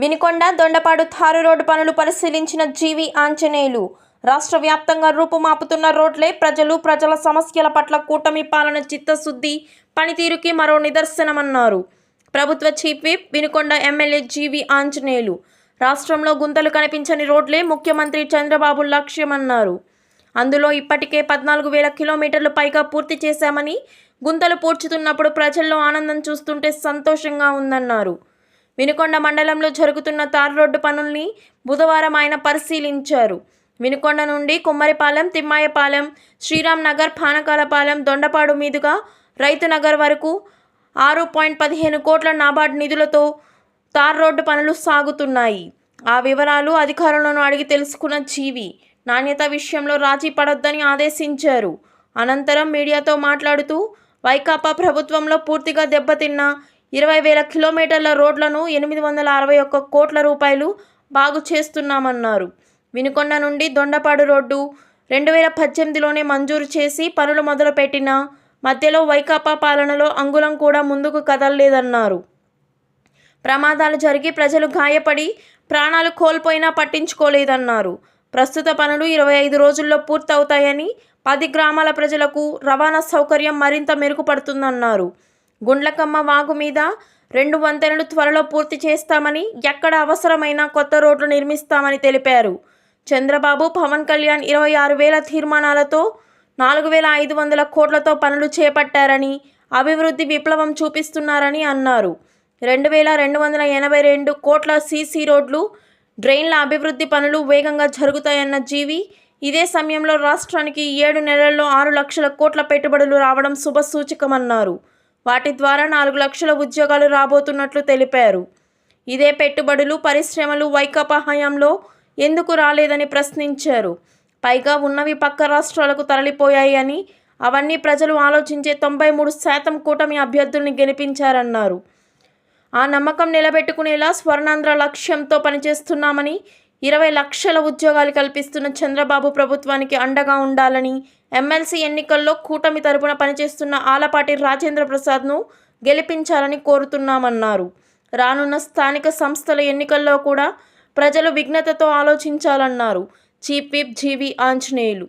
Vinikonda Dondapadu థారు road పనులు పరిశీలించిన జీవి ఆంజనేయులు. రాష్ట్ర వ్యాప్తంగా రూపుమాపుతున్న రోడ్లే ప్రజలు ప్రజల సమస్యల పట్ల కూటమి పాలన చిత్తశుద్ధి పనితీరుకి మరో నిదర్శనమన్నారు. ప్రభుత్వ chief whip Vinukonda MLA G V Anjaneyulu. రాష్ట్రంలో గుంతలు కనిపించని రోడ్లే ముఖ్యమంత్రి చంద్రబాబు లక్ష్యమన్నారు. అందులో ఇప్పటికే పద్నాలుగు వేల కిలోమీటర్లు పైగా పూర్తి చేశామని గుంతలు పూడ్చుతున్నప్పుడు ప్రజల్లో ఆనందం చూస్తుంటే సంతోషంగా ఉందన్నారు. వినుకొండ మండలంలో జరుగుతున్న తార్ రోడ్డు పనుల్ని బుధవారం ఆయన పరిశీలించారు. వినుకొండ నుండి కుమ్మరిపాలెం తిమ్మాయపాలెం శ్రీరామ్ నగర్ పానకాలపాలెం దొండపాడు మీదుగా రైతు నగర్ వరకు ఆరు పాయింట్ పదిహేను కోట్ల నాబార్డు నిధులతో తార్ రోడ్డు పనులు సాగుతున్నాయి. ఆ వివరాలు అధికారులను అడిగి తెలుసుకున్న జీవి నాణ్యత విషయంలో రాజీ పడొద్దని ఆదేశించారు. అనంతరం మీడియాతో మాట్లాడుతూ వైకాపా ప్రభుత్వంలో పూర్తిగా దెబ్బతిన్న ఇరవై వేల కిలోమీటర్ల రోడ్లను ఎనిమిది వందల అరవై ఒక్క కోట్ల రూపాయలు బాగు చేస్తున్నామన్నారు. వినుకొండ నుండి దొండపాడు రోడ్డు రెండు వేల పద్దెనిమిదిలోనే మంజూరు చేసి పనులు మొదలుపెట్టిన మధ్యలో వైకాపా పాలనలో అంగుళం కూడా ముందుకు కదలలేదన్నారు. ప్రమాదాలు జరిగి ప్రజలు గాయపడి ప్రాణాలు కోల్పోయినా పట్టించుకోలేదన్నారు. ప్రస్తుత పనులు ఇరవై ఐదు రోజుల్లో పూర్తవుతాయని పది గ్రామాల ప్రజలకు రవాణా సౌకర్యం మరింత మెరుగుపడుతుందన్నారు. గుండ్లకమ్మ వాగు మీద రెండు వంతెనలు త్వరలో పూర్తి చేస్తామని ఎక్కడ అవసరమైన కొత్త రోడ్లు నిర్మిస్తామని తెలిపారు. చంద్రబాబు పవన్ కళ్యాణ్ ఇరవై ఆరు వేల తీర్మానాలతో నాలుగు వేల ఐదు వందల కోట్లతో పనులు చేపట్టారని అభివృద్ధి విప్లవం చూపిస్తున్నారని అన్నారు. రెండు వేల రెండు వందల ఎనభై రెండు కోట్ల సీసీ రోడ్లు డ్రైన్ల అభివృద్ధి పనులు వేగంగా జరుగుతాయన్న జీవి ఇదే సమయంలో రాష్ట్రానికి ఏడు నెలల్లో ఆరు లక్షల కోట్ల పెట్టుబడులు రావడం శుభసూచకమన్నారు. వాటి ద్వారా నాలుగు లక్షల ఉద్యోగాలు రాబోతున్నట్లు తెలిపారు. ఇదే పెట్టుబడులు పరిశ్రమలు వైకాపా హయాంలో ఎందుకు రాలేదని ప్రశ్నించారు. పైగా ఉన్నవి పక్క రాష్ట్రాలకు తరలిపోయాయి అని అవన్నీ ప్రజలు ఆలోచించే తొంభై మూడు శాతం కూటమి అభ్యర్థుల్ని గెలిపించారన్నారు. ఆ నమ్మకం నిలబెట్టుకునేలా స్వర్ణాంధ్ర లక్ష్యంతో పనిచేస్తున్నామని ఇరవై లక్షల ఉద్యోగాలు కల్పిస్తున్న చంద్రబాబు ప్రభుత్వానికి అండగా ఉండాలని ఎమ్మెల్సీ ఎన్నికల్లో కూటమి తరపున పనిచేస్తున్న ఆలపాటి రాజేంద్ర ప్రసాద్ను గెలిపించాలని కోరుతున్నామన్నారు. రానున్న స్థానిక సంస్థల ఎన్నికల్లో కూడా ప్రజలు విఘ్నతతో ఆలోచించాలన్నారు. Chief whip G V Anjaneyulu.